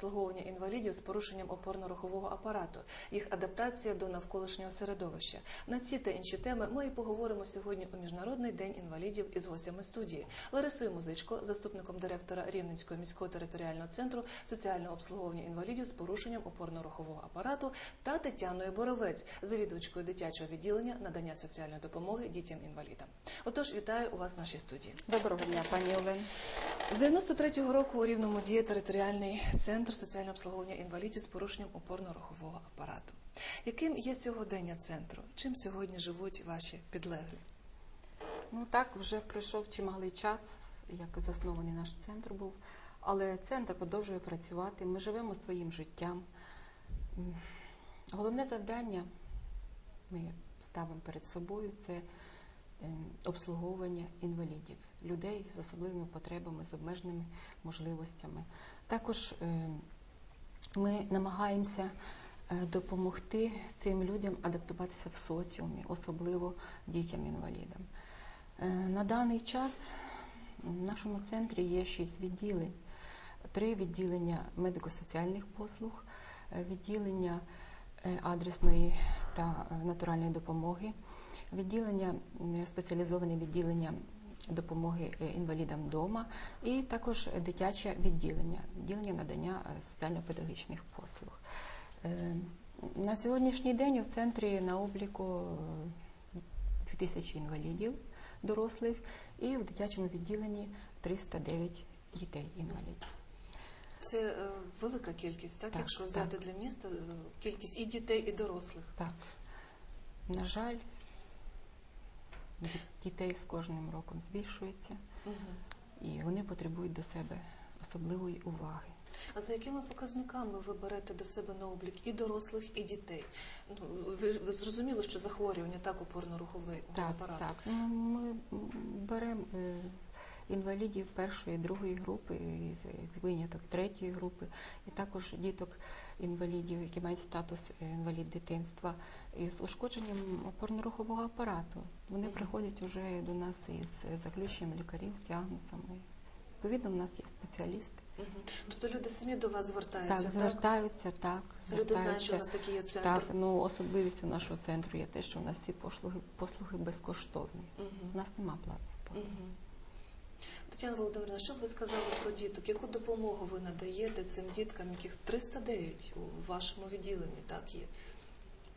обслуговування інвалідів з порушенням опорно-рухового апарату, їх адаптація до навколишнього середовища. На ці та інші теми ми і поговоримо сьогодні у міжнародний день інвалідів із гостями студії Ларисою Музичко, заступником директора Рівненського міського територіального центру соціального обслуговування інвалідів з порушенням опорно-рухового апарату та Тетяною Боровець, завідувачкою дитячого відділення надання соціальної допомоги дітям-інвалідам. Отож, вітаю у вас в нашій студії. Доброго дня, пані Олен. З 93-го року у Рівному діє територіальний центр соціального обслуговування інвалідів з порушенням опорно-рухового апарату. Яким є сьогодення центру? Чим сьогодні живуть ваші підлеглі? Ну так, вже пройшов чималий час, як заснований наш центр був, але центр продовжує працювати. Ми живемо своїм життям. Головне завдання ми ставимо перед собою це е, обслуговування інвалідів, людей з особливими потребами, з обмеженими можливостями. Також е, ми намагаємося е, допомогти цим людям адаптуватися в соціумі, особливо дітям-інвалідам. Е, На даний час в нашому центрі є шість відділень: три відділення медико-соціальних послуг, відділення адресної та натуральної допомоги, відділення спеціалізоване відділення допомоги е, інвалідам вдома, і також дитяче відділення, відділення надання е, соціально-педагогічних послуг. Е, На сьогоднішній день в центрі на обліку е, 2000 інвалідів дорослих і в дитячому відділенні 309 дітей-інвалідів. Це е, велика кількість, так? Так, Якщо взяти для міста кількість і дітей, і дорослих. Так, на жаль, дітей з кожним роком збільшується, Угу. і вони потребують до себе особливої уваги. А за якими показниками ви берете до себе на облік і дорослих, і дітей? Ну, ви, ви зрозуміло, що захворювання так опорно-руховий Так, апарат. так. Ну, ми беремо е, інвалідів першої, другої групи, виняток третьої групи, і також діток інвалідів, які мають статус е, інвалід дитинства із ушкодженням опорно-рухового апарату. Вони приходять вже до нас із заключенням лікарів, з діагнозами. Відповідно, в нас є спеціалісти. Мгм. Тобто люди самі до вас звертаються, Так, так? звертаються, так. Люди знають, що у нас такий є центр. Так, ну особливістю нашого центру є те, що у нас всі послуги, послуги безкоштовні. Мгм. У нас нема платних послуг. Мгм. Тетяна Володимирівна, що б ви сказали про діток? Яку допомогу ви надаєте цим діткам, яких 309 у вашому відділенні, так є?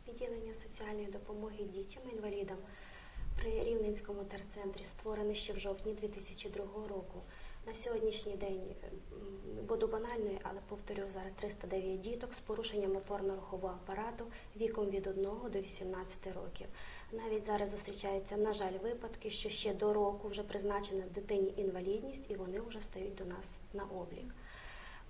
Відділення соціальної допомоги дітям-інвалідам при Рівненському терцентрі створене ще в жовтні 2002 року. На сьогоднішній день буду банальною, але повторю зараз 309 діток з порушенням опорно-рухового апарату віком від 1 до 18 років. Навіть зараз зустрічаються, на жаль, випадки, що ще до року вже призначена дитині інвалідність, і вони вже стають до нас на облік.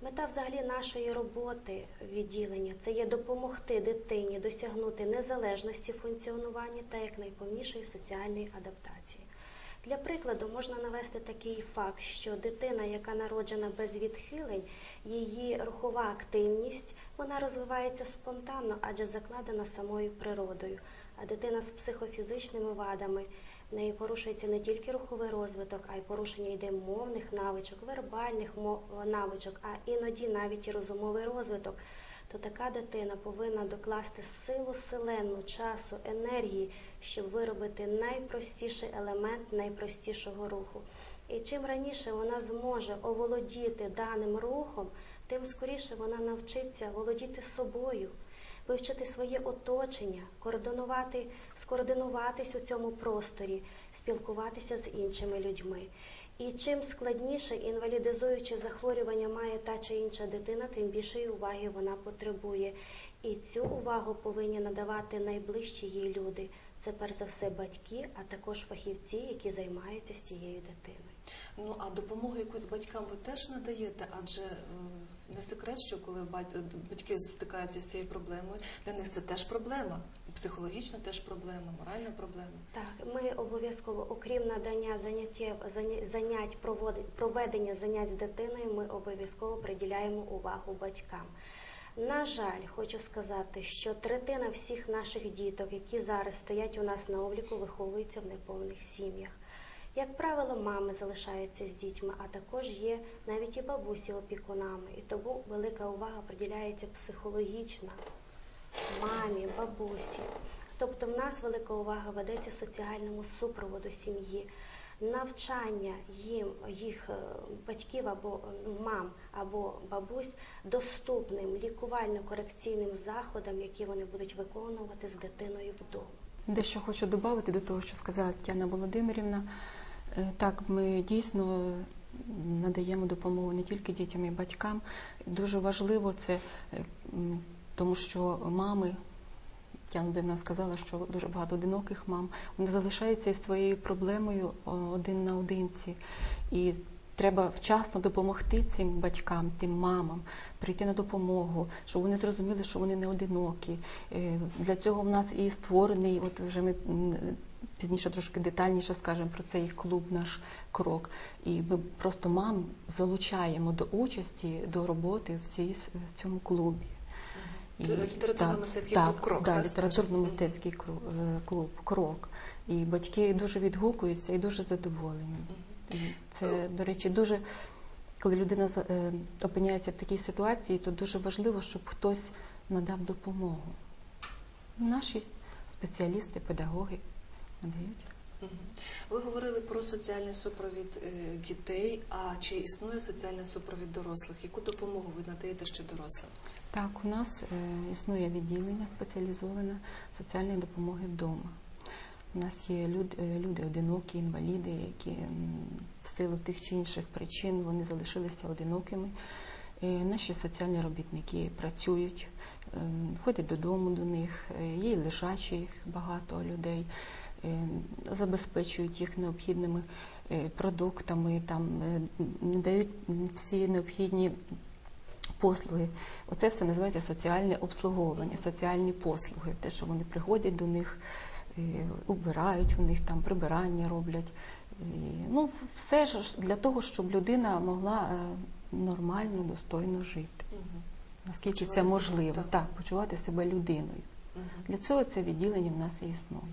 Мета взагалі нашої роботи відділення це є допомогти дитині досягнути незалежності функціонування та якнайповнішої соціальної адаптації. Для прикладу можна навести такий факт, що дитина, яка народжена без відхилень, її рухова активність вона розвивається спонтанно, адже закладена самою природою. Дитина з психофізичними вадами в неї порушується не тільки руховий розвиток, а й порушення йде мовних навичок, вербальних навичок, а іноді навіть і розумовий розвиток. То така дитина повинна докласти силу селену, часу, енергії, щоб виробити найпростіший елемент найпростішого руху. І чим раніше вона зможе оволодіти даним рухом, тим скоріше вона навчиться володіти собою, вивчити своє оточення, координувати, скоординуватись у цьому просторі, спілкуватися з іншими людьми. І чим складніше інвалідизуюче захворювання має та чи інша дитина, тим більшої уваги вона потребує. І цю увагу повинні надавати найближчі їй люди. Це перш за все батьки, а також фахівці, які займаються з цією дитиною. Ну а допомогу якусь батькам ви теж надаєте, адже е, не секрет, що коли е, батьки стикаються з цією проблемою, для них це теж проблема, психологічна теж проблема, моральна проблема. Так, ми обов'язково, окрім надання заняття, заня- занять, проведення занять з дитиною, ми обов'язково приділяємо увагу батькам. На жаль, хочу сказати, що третина всіх наших діток, які зараз стоять у нас на обліку, виховуються в неповних сім'ях. Як правило, мами залишаються з дітьми, а також є навіть і бабусі опікунами. І тому велика увага приділяється психологічна мамі, бабусі. Тобто в нас велика увага ведеться соціальному супроводу сім'ї, навчання їм, їх е, батьків або е, мам або бабусь доступним лікувально-корекційним заходам, які вони будуть виконувати з дитиною вдома. Дещо хочу додати до того, що сказала Тетяна Володимирівна. Е, Так, ми дійсно надаємо допомогу не тільки дітям і батькам. Дуже важливо це, е, тому що мами, Тетяна Володимирівна сказала, що дуже багато одиноких мам, вони залишаються із своєю проблемою один на одинці. І треба вчасно допомогти цим батькам, тим мамам, прийти на допомогу, щоб вони зрозуміли, що вони не одинокі. Е, Для цього в нас і створений, от вже ми пізніше трошки детальніше скажемо про цей клуб, наш крок. І ми просто мам залучаємо до участі, до роботи в, цій, в цьому клубі. Літературно-мистецький клуб «Крок», Так, так, літературно-мистецький е, клуб Крок. І батьки дуже відгукуються і дуже задоволені. І Це, до речі, дуже коли людина е, опиняється в такій ситуації, то дуже важливо, щоб хтось надав допомогу. Наші спеціалісти, педагоги надають. Ви говорили про соціальний супровід е, дітей. А чи існує соціальний супровід дорослих? Яку допомогу ви надаєте ще дорослим? Так, у нас е, існує відділення спеціалізоване соціальної допомоги вдома. У нас є люд, е, люди одинокі, інваліди, які в силу тих чи інших причин вони залишилися одинокими. Наші соціальні робітники працюють, е, ходять додому до них, є і лежачих багато людей, забезпечують їх необхідними е, продуктами, там, е, надають всі необхідні послуги. Оце все називається соціальне обслуговування, соціальні послуги. Те, що вони приходять до них, е, убирають у них там прибирання роблять. Ну, все ж для того, щоб людина могла е, нормально, достойно жити. Наскільки це Почувати себе, можливо, так. так, почувати себе людиною. Мгм. Для цього це відділення в нас і існує.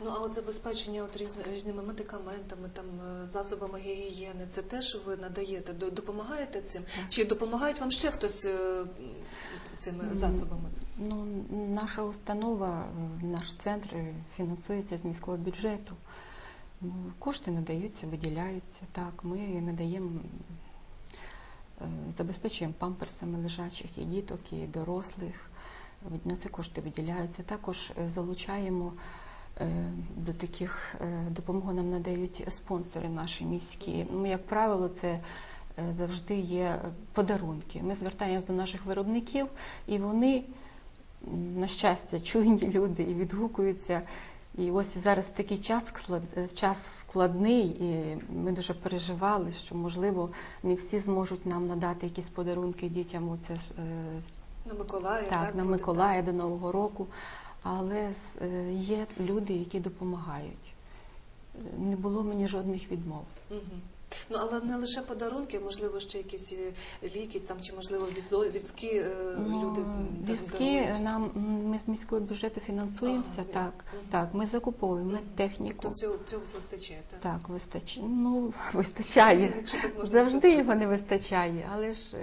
Ну а от забезпечення от різни, різними медикаментами, там е, засобами гігієни, це теж ви надаєте, допомагаєте цим? Чи допомагають вам ще хтось е, цими засобами? Ну, наша установа, е, наш центр фінансується з міського бюджету. Ну, Кошти надаються, виділяються. Так, ми надаємо, забезпечуємо памперсами лежачих і діток, і дорослих. На це кошти виділяються. Також залучаємо до таких е, допомогу нам надають спонсори наші міські. Ну, як правило, це е, завжди є подарунки. Ми звертаємося до наших виробників, і вони, на щастя, чуйні люди і відгукуються. І ось зараз такий час е, час складний, і ми дуже переживали, що можливо не всі зможуть нам надати якісь подарунки дітям. Оце ж е, На Миколая, так, так, на буде, Миколая до Нового року. Але е, є люди, які допомагають. Е, Не було мені жодних відмов. Ну але не лише подарунки, можливо, ще якісь е, ліки, там чи можливо візки Ну, люди Візки дарують. нам ми з міського бюджету фінансуємося. Ага, так, Мгм. так, ми закуповуємо Мгм. техніку. Тобто цього, цього вистачає, так? Так, вистачає. Ну, вистачає. Якщо так можна Завжди сказати. його не вистачає, але ж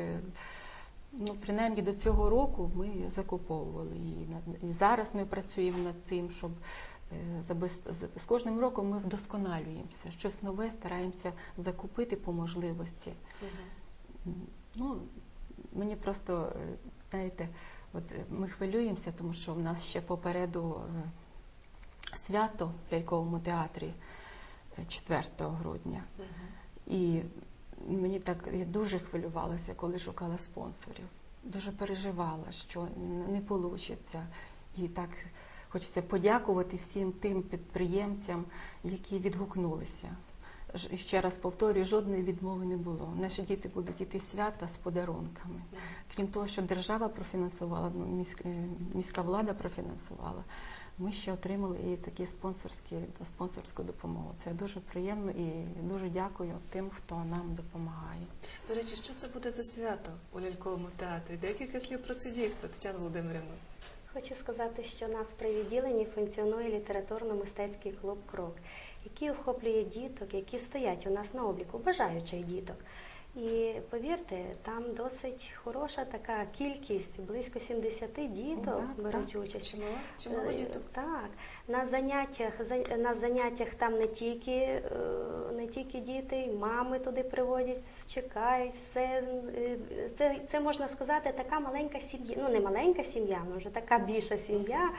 ну, принаймні до цього року ми закуповували її. І зараз ми працюємо над цим, щоб е, з- кожним роком ми вдосконалюємося. Щось нове стараємося закупити по можливості. Мгм. Ну, мені просто, е, знаєте, от е, ми хвилюємося, тому що в нас ще попереду свято в ляльковому театрі е, 4 грудня. Мгм. І мені так я дуже хвилювалася, коли шукала спонсорів. Дуже переживала, що не вийде. І так хочеться подякувати всім тим підприємцям, які відгукнулися. І ще раз повторюю, жодної відмови не було. Наші діти будуть іти свята з подарунками. Крім того, що держава профінансувала, ну, е, міська влада профінансувала, ми ще отримали і такі спонсорські спонсорську допомогу. Це дуже приємно і дуже дякую тим, хто нам допомагає. До речі, що це буде за свято у ляльковому театрі? Декілька слів про це дійство, Тетяна Володимирівна. Хочу сказати, що у нас при відділенні функціонує літературно-мистецький клуб Крок. який охоплює діток, які стоять у нас на обліку, бажаючих діток. І повірте, там досить хороша така кількість, близько 70 діток Так, беруть так. участь. Чимало, чимало Е, діток. Так, на заняттях за- на заняттях там не тільки, е, не тільки діти, мами туди приводять, чекають, все е, це, це можна сказати, така маленька сім'я. Ну не маленька сім'я, вже така більша сім'я.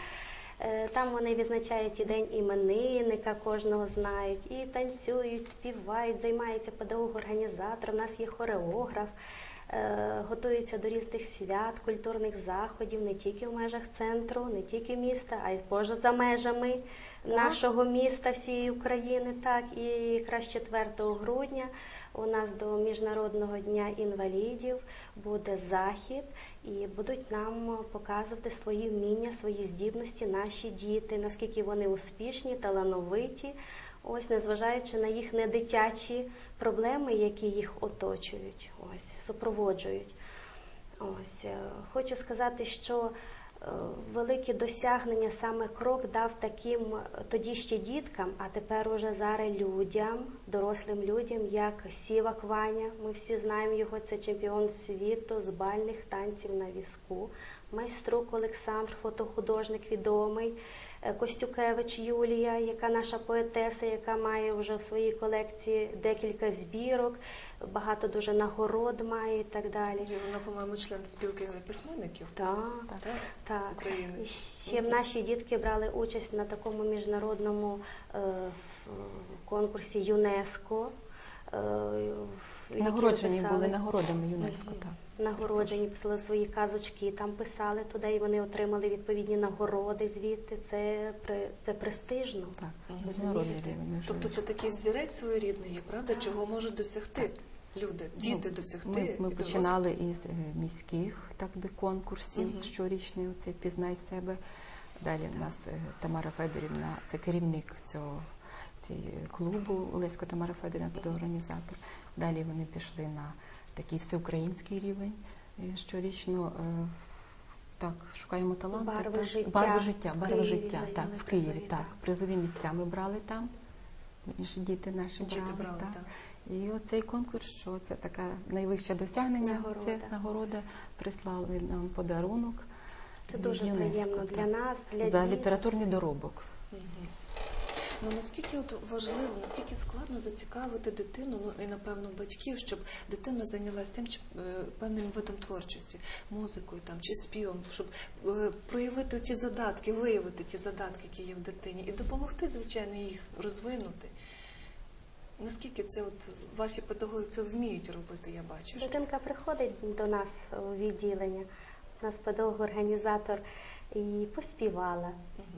Е, Там вони відзначають і день іменинника, кожного знають, і танцюють, співають, займається педагог-організатор. У нас є хореограф, готуються до різних свят, культурних заходів не тільки в межах центру, не тільки міста, а й поза за межами нашого міста, всієї України. Так, і якраз 4 грудня у нас до Міжнародного дня інвалідів буде захід, і будуть нам показувати свої вміння, свої здібності, наші діти, наскільки вони успішні, талановиті. Ось, незважаючи на їх недитячі проблеми, які їх оточують, ось супроводжують. Ось е, хочу сказати, що е, великі досягнення саме крок дав таким е, тоді ще діткам, а тепер уже зараз людям, дорослим людям, як Сіва Кваня. Ми всі знаємо його. Це чемпіон світу з бальних танців на візку. Майструк Олександр, фотохудожник відомий. Е, Костюкевич Юлія, яка наша поетеса, яка має вже в своїй колекції декілька збірок, багато дуже нагород має і так далі. І Вона, по-моєму, член спілки письменників. Так, Так? так. України. І ще наші дітки брали участь на такому міжнародному е, в- конкурсі ЮНЕСКО. е, в- які Нагороджені писали. були нагородами ЮНЕСКО. Так. Нагороджені писали свої казочки, там писали туди, і вони отримали відповідні нагороди звідти. Це при це престижно. Так, міжнародний рівень. Тобто це такий взірець своєрідний, є, правда, чого можуть досягти люди, діти Ну, досягти. Ми, ми починали із е, міських так би конкурсів Мгм. щорічний оцей пізнай себе. Далі в нас е, Тамара Федорівна, це керівник цього цієї клубу Олесько Тамара Федорівна, організатор. Далі вони пішли на такий всеукраїнський рівень е, щорічно. е, Так, шукаємо таланти. Барви так. життя барви життя, в барви Києві життя. Так, в Києві, призові, так. так. Призові місця ми брали там. Інші діти наші Діти брали, брали, так. так. І оцей конкурс, що це таке найвище досягнення, Нагорода. це нагорода. Прислали нам подарунок. Це дуже ЮНЕСКО, приємно так. для нас, для за літературний доробок. Мгм. Ну наскільки от важливо, наскільки складно зацікавити дитину, ну і напевно батьків, щоб дитина зайнялася тим чи е, певним видом творчості, музикою там чи співом, щоб е, проявити ті задатки, виявити ті задатки, які є в дитині, і допомогти, звичайно, їх розвинути. Наскільки це от ваші педагоги це вміють робити, я бачу. Дитинка приходить до нас у відділення, у нас педагог-організатор, і поспівала.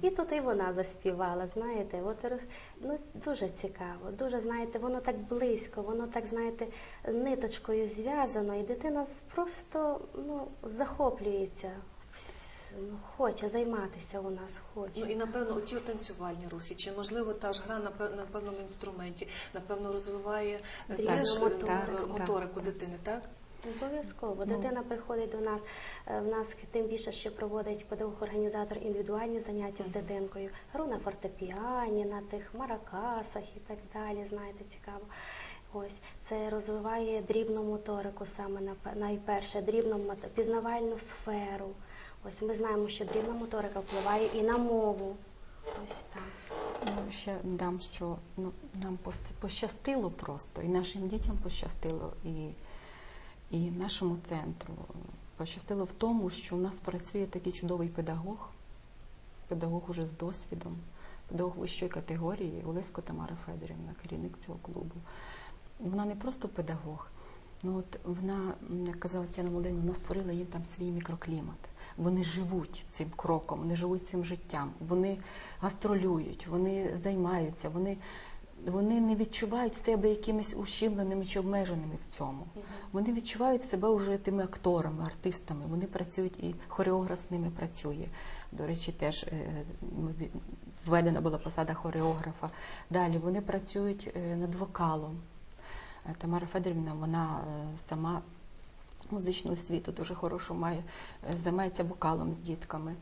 І тут і вона заспівала, знаєте, от роз- ну, дуже цікаво, дуже, знаєте, воно так близько, воно так, знаєте, ниточкою зв'язано, і дитина просто ну, захоплюється, ну, хоче займатися у нас, хоче. Ну і напевно оті танцювальні рухи, чи можливо та ж гра на пев- на певному інструменті, напевно, розвиває е, теж е, моторику. м- моторику дитини, так? Обов'язково. Ну. Дитина приходить до нас. е, В нас тим більше ще проводить педагог-організатор індивідуальні заняття з дитинкою. Гру на фортепіані, на тих маракасах і так далі. Знаєте, цікаво. Ось це розвиває дрібну моторику саме найперше, дрібну пізнавальну сферу. Ось ми знаємо, що дрібна моторика впливає і на мову. Ось так. Ну, ще дам, що ну, нам пощастило просто, і нашим дітям пощастило, і, і нашому центру. Пощастило в тому, що у нас працює такий чудовий педагог, педагог уже з досвідом, педагог вищої категорії, Олесько Тамара Федорівна, керівник цього клубу. Вона не просто педагог, ну от вона, як казала Тетяна Володимирівна, вона створила їм там свій мікроклімат. Вони живуть цим кроком, вони живуть цим життям, вони гастролюють, вони займаються, вони, вони не відчувають себе якимись ущемленими чи обмеженими в цьому. Вони відчувають себе вже тими акторами, артистами. Вони працюють і хореограф з ними працює. До речі, теж е, введена була посада хореографа. Далі вони працюють е, над вокалом. Е, Тамара Федорівна, вона сама музичну освіту дуже хорошу має, займається вокалом з дітками.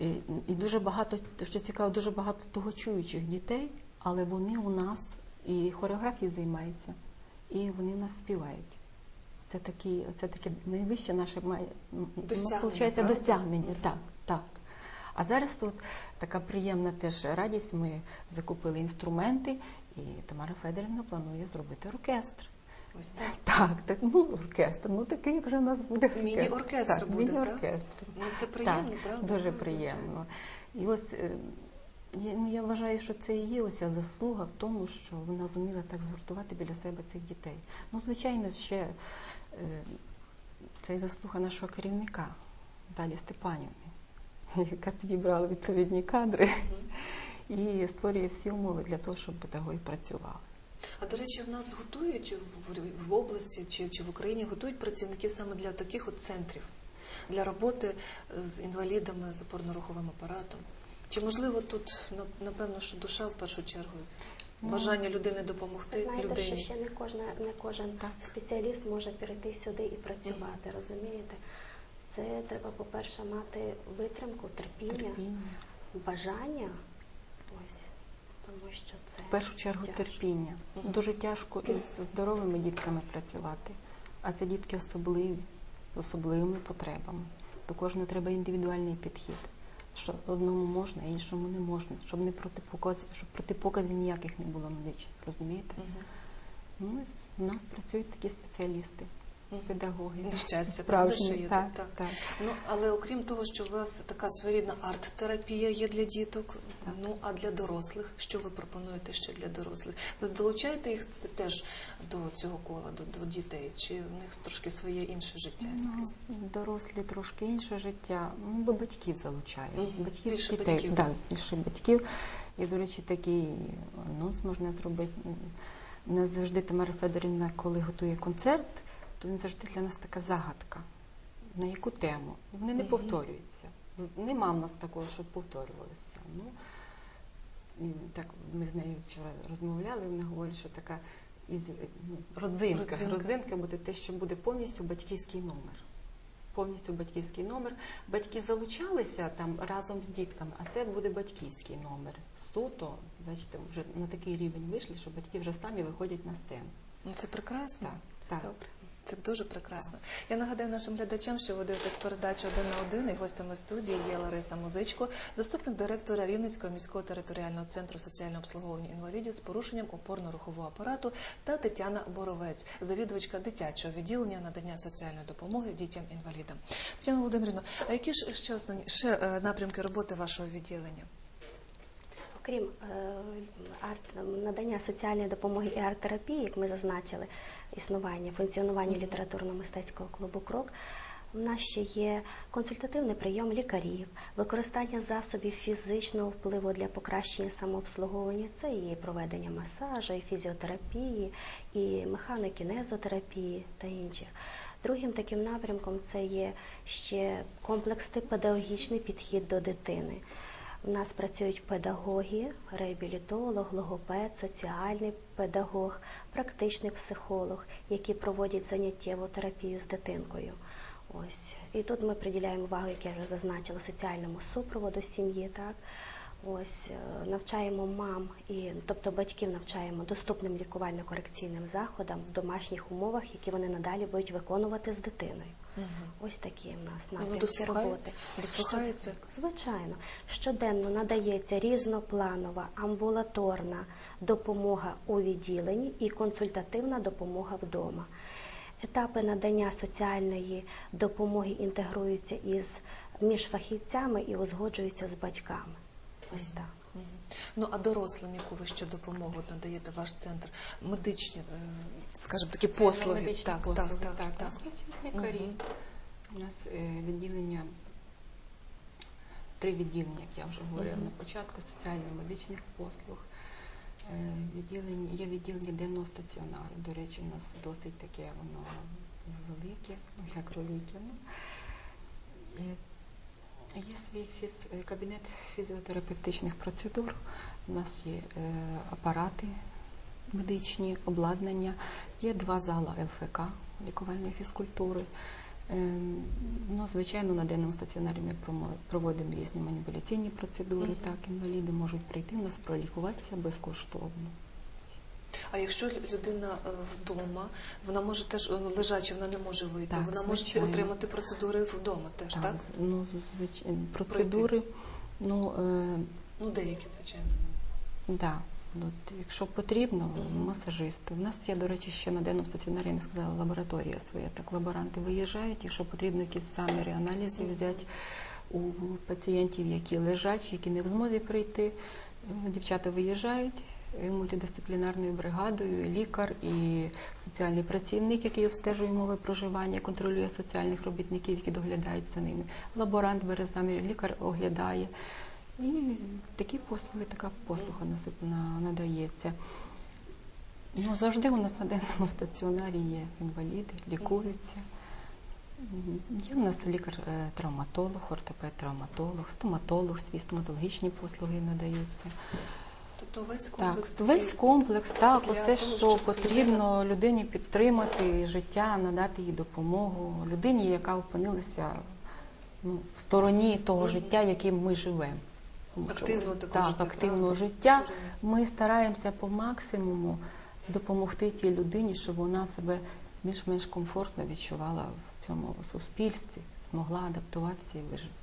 І, і дуже багато, що цікаво, дуже багато того чуючих дітей, але вони у нас і хореографією займаються, і вони нас співають. Це такі, це таке найвище наше має Досягнення, досягнення. Так, так. А зараз тут така приємна теж радість. Ми закупили інструменти, і Тамара Федорівна планує зробити оркестр. Ось так. Так, так, ну оркестр. Ну такий, як же в нас буде оркестр. Міні-оркестр так, буде, міні-оркестр. Ну це приємно, так, правда? Дуже приємно. І ось е, я, ну, я вважаю, що це є оця заслуга в тому, що вона зуміла так згуртувати біля себе цих дітей. Ну, звичайно, ще е, це і заслуга нашого керівника Далі Степанівни, яка підібрала відповідні кадри і створює всі умови для того, щоб педагоги працювали. А до речі, в нас готують в, в області чи, чи в Україні готують працівників саме для таких от центрів, для роботи з інвалідами з опорно-руховим апаратом. Чи можливо тут напевно, що душа в першу чергу, бажання людини допомогти знаєте, що ще не кожна, не кожен Так. спеціаліст може перейти сюди і працювати, розумієте? Це треба, по-перше, мати витримку, терпіння, Терпіння. бажання. Ось, тому що це В першу чергу тяжко. терпіння. Мгм. Дуже тяжко із здоровими дітками працювати. А це дітки особливі, з особливими потребами. До кожного треба індивідуальний підхід. Що одному можна, а іншому не можна, щоб не протипоказів, щоб протипоказів ніяких не було медичних, розумієте? Угу. Ну, у нас працюють такі спеціалісти, Мгм. педагоги. Щастя, правда, що є так, так. так. Ну але окрім того, що у вас така своєрідна арт-терапія є для діток. Так. Ну а для дорослих, що ви пропонуєте ще для дорослих? Ви долучаєте їх це теж до цього кола, до, до дітей? Чи в них трошки своє інше життя? Ну, дорослі трошки інше життя. Ну, бо батьків залучають. Мгм. Батьків Більше дітей. батьків. Да, більше батьків. І, до речі, такий анонс можна зробити. У нас завжди Тамара Федорівна, коли готує концерт, то він завжди для нас така загадка. На яку тему? Вони не повторюються. Нема в нас такого, щоб повторювалися. Ну, і так ми з нею вчора розмовляли, вона говорить, що така із, ну, родзинка, Родзинка. родзинка буде те, що буде повністю батьківський номер. Повністю батьківський номер. Батьки залучалися там разом з дітками, а це буде батьківський номер. Суто, бачите, вже на такий рівень вийшли, що батьки вже самі виходять на сцену. Ну це прекрасно. Так. добре. Це дуже прекрасно. Я нагадаю нашим глядачам, що ви дивитесь передачу один на один. І гостями студії є Лариса Музичко, заступник директора Рівненського міського територіального центру соціального обслуговування інвалідів з порушенням опорно-рухового апарату та Тетяна Боровець, завідувачка дитячого відділення надання соціальної допомоги дітям-інвалідам. Тетяна Володимирівна, а які ж ще основні ще е, напрямки роботи вашого відділення? Окрім е, арт, надання соціальної допомоги і арт-терапії, як ми зазначили, існування, функціонування літературно-мистецького клубу Крок. У нас ще є консультативний прийом лікарів, використання засобів фізичного впливу для покращення самообслуговування. Це і проведення масажу, і фізіотерапії, і механокінезотерапії та інших. Другим таким напрямком це є ще комплексний педагогічний підхід до дитини. У нас працюють педагоги, реабілітолог, логопед, соціальний педагог, практичний психолог, які проводять заняттєву терапію з дитинкою. Ось і тут ми приділяємо увагу, як я вже зазначила, соціальному супроводу сім'ї. Так ось е, навчаємо мам і тобто батьків навчаємо доступним лікувально-корекційним заходам в домашніх умовах, які вони надалі будуть виконувати з дитиною. Ось такі в нас напрямки Ну, роботи. дослухаються? Звичайно, щоденно надається різнопланова амбулаторна допомога у відділенні і консультативна допомога вдома. Етапи надання соціальної допомоги інтегруються із між фахівцями і узгоджуються з батьками. Ось так. Ну а дорослим, яку ви ще допомогу надаєте ваш центр? Медичні, е, скажімо, такі послуги. Медичні Так, послуги, так, так, так. Так. працюють лікарі. Мгм. У нас е, відділення, три відділення, як я вже говорила Мгм. на початку, соціально-медичних послуг. Е, Відділення, є відділення денного стаціонару. До речі, у нас досить таке воно велике, ну як велике. Ну. Є свій фіз, е, кабінет фізіотерапевтичних процедур. У нас є е, апарати медичні, обладнання, є два зала ЛФК лікувальної фізкультури. Ем, Ну, звичайно, на денному стаціонарі ми проводимо різні маніпуляційні процедури. Так, інваліди можуть прийти в нас пролікуватися безкоштовно. А якщо людина е, вдома, вона може теж е, лежачи, вона не може вийти. Так, вона може звичайно. отримати процедури вдома теж, так? з- Ну, звичайно, процедури, ну, е, Ну, деякі, звичайно. да. От, якщо потрібно, масажисти. У нас є, до речі, ще на денному стаціонарі, я не сказала, лабораторія своя. Так, лаборанти виїжджають, якщо потрібно якісь заміри аналізів Мгм. взяти у пацієнтів, які лежачі, які не в змозі прийти. е, Дівчата виїжджають мультидисциплінарною бригадою, лікар і соціальний працівник, який обстежує умови проживання, контролює соціальних робітників, які доглядають за ними. Лаборант бере замір, лікар оглядає. І такі послуги, така послуга надається. Ну, завжди у нас на денному стаціонарі є інваліди, лікуються. Є у нас лікар-травматолог, ортопед-травматолог, стоматолог, свій стоматологічні послуги надаються. Тобто весь комплекс такий. весь комплекс, так, для оце того, що потрібно людині підтримати життя, надати їй допомогу. Людині, яка опинилася ну, в стороні того Мгм. життя, яким ми живемо. Тому що, Активного так, життя, активного правда? життя. Ми стараємося по максимуму допомогти тій людині, щоб вона себе більш-менш комфортно відчувала в цьому суспільстві, змогла адаптуватися і вижити.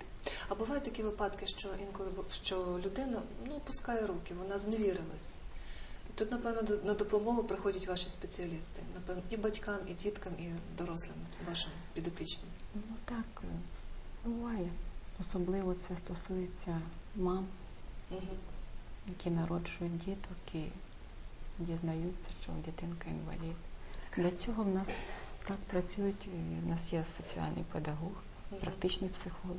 А бувають такі випадки, що інколи що людина ну, опускає руки, вона зневірилась. І тут, напевно, на допомогу приходять ваші спеціалісти. Напевно, і батькам, і діткам, і дорослим, вашим підопічним. Ну так буває. Особливо це стосується мам, Угу. які народжують діток і дізнаються, що дитинка інвалід. Для цього в нас так працюють. В нас є соціальний педагог, практичний психолог.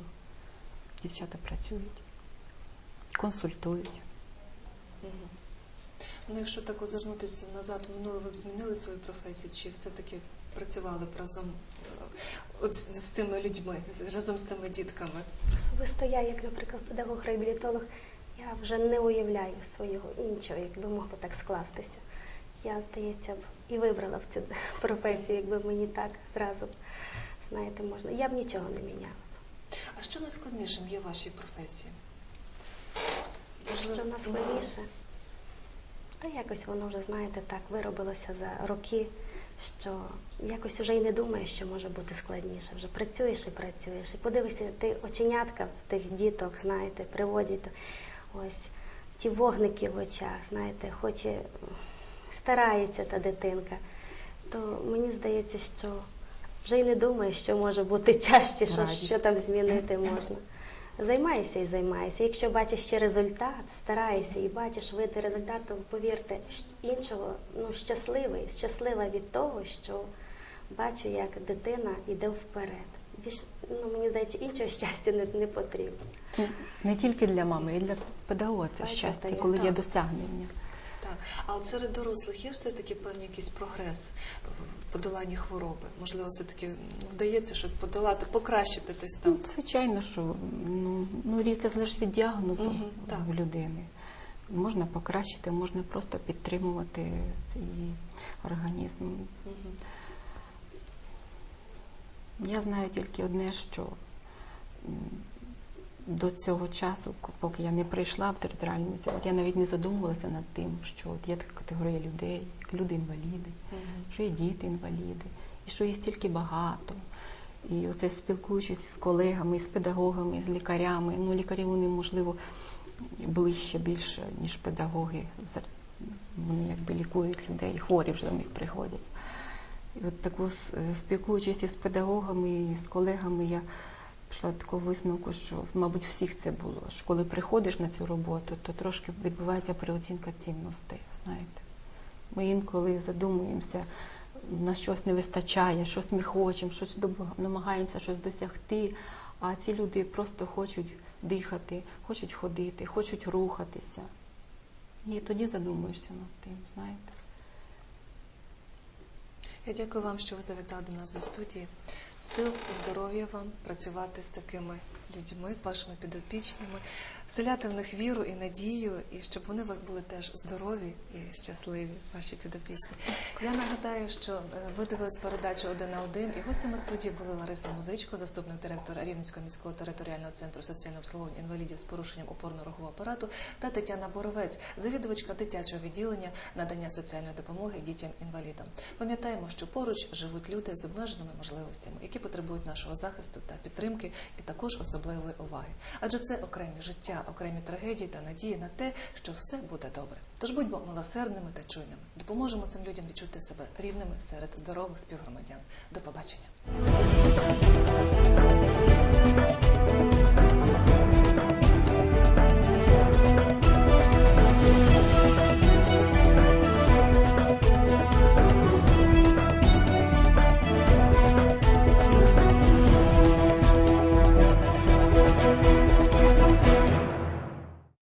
Дівчата працюють, консультують. Мгм. Ну, якщо так озирнутися назад, в минуле ви б змінили свою професію, чи все-таки працювали б разом е, от з, з цими людьми, разом з цими дітками? Особисто я, як, наприклад, педагог-реабілітолог, я вже не уявляю свого іншого, якби могло так скластися. Я, здається, б і вибрала в цю професію, якби мені так зразу, знаєте, можна. Я б нічого не міняла. А що найскладнішим є в вашій професії? Що найскладніше? Та якось воно вже, знаєте, так виробилося за роки, що якось вже й не думаєш, що може бути складніше. Вже працюєш і працюєш. І подивишся, ти оченятка тих діток, знаєте, приводять ось ті вогники в очах, знаєте, хоче, старається та дитинка. То мені здається, що вже й не думаєш, що може бути чаще, що, Радість. що там змінити можна. Займайся і займайся. Якщо бачиш ще результат, старайся і бачиш вийти результат, то повірте, іншого ну щасливий, щаслива від того, що бачу, як дитина йде вперед. Більш ну мені здається, іншого щастя не, не потрібно. Не тільки для мами, і для педагога це Бачите, щастя, коли є досягнення. Так, а от серед дорослих є все ж таки певний якийсь прогрес в подоланні хвороби? Можливо, все таки вдається щось подолати, покращити той стан? Ну, звичайно, що ну, ну різне залежить від діагнозу Мгм, так. у людини. Можна покращити, можна просто підтримувати цей організм. Мгм. Я знаю тільки одне, що до цього часу, поки я не прийшла в територіальний центр, я навіть не задумувалася над тим, що от є така категорія людей, як люди-інваліди, Мгм. що є діти-інваліди, і що їх стільки багато. І оце спілкуючись з колегами, з педагогами, з лікарями. Ну, лікарі вони, можливо, ближче більше, ніж педагоги. Вони якби лікують людей, хворі вже до них приходять. І от таку спілкуючись із педагогами і з колегами, я пішла до такого висновку, що, мабуть, всіх це було. Що коли приходиш на цю роботу, то трошки відбувається переоцінка цінностей. Знаєте, ми інколи задумуємося, на щось не вистачає, щось ми хочемо, щось намагаємося щось досягти. А ці люди просто хочуть дихати, хочуть ходити, хочуть рухатися. І тоді задумуєшся над тим, знаєте. Я дякую вам, що ви завітали до нас до студії. Сил, здоров'я вам працювати з такими людьми, з вашими підопічними, вселяти в них віру і надію, і щоб вони були теж здорові і щасливі, ваші підопічні. Я нагадаю, що е, ви дивились передачу один на один, і гостями студії були Лариса Музичко, заступник директора Рівненського міського територіального центру соціального обслуговування інвалідів з порушенням опорно-рухового апарату, та Тетяна Боровець, завідувачка дитячого відділення надання соціальної допомоги дітям-інвалідам. Пам'ятаємо, що поруч живуть люди з обмеженими можливостями, які потребують нашого захисту та підтримки, і також особливої уваги. Адже це окремі життя, окремі трагедії та надії на те, що все буде добре. Тож будьмо милосердними та чуйними. Допоможемо цим людям відчути себе рівними серед здорових співгромадян. До побачення.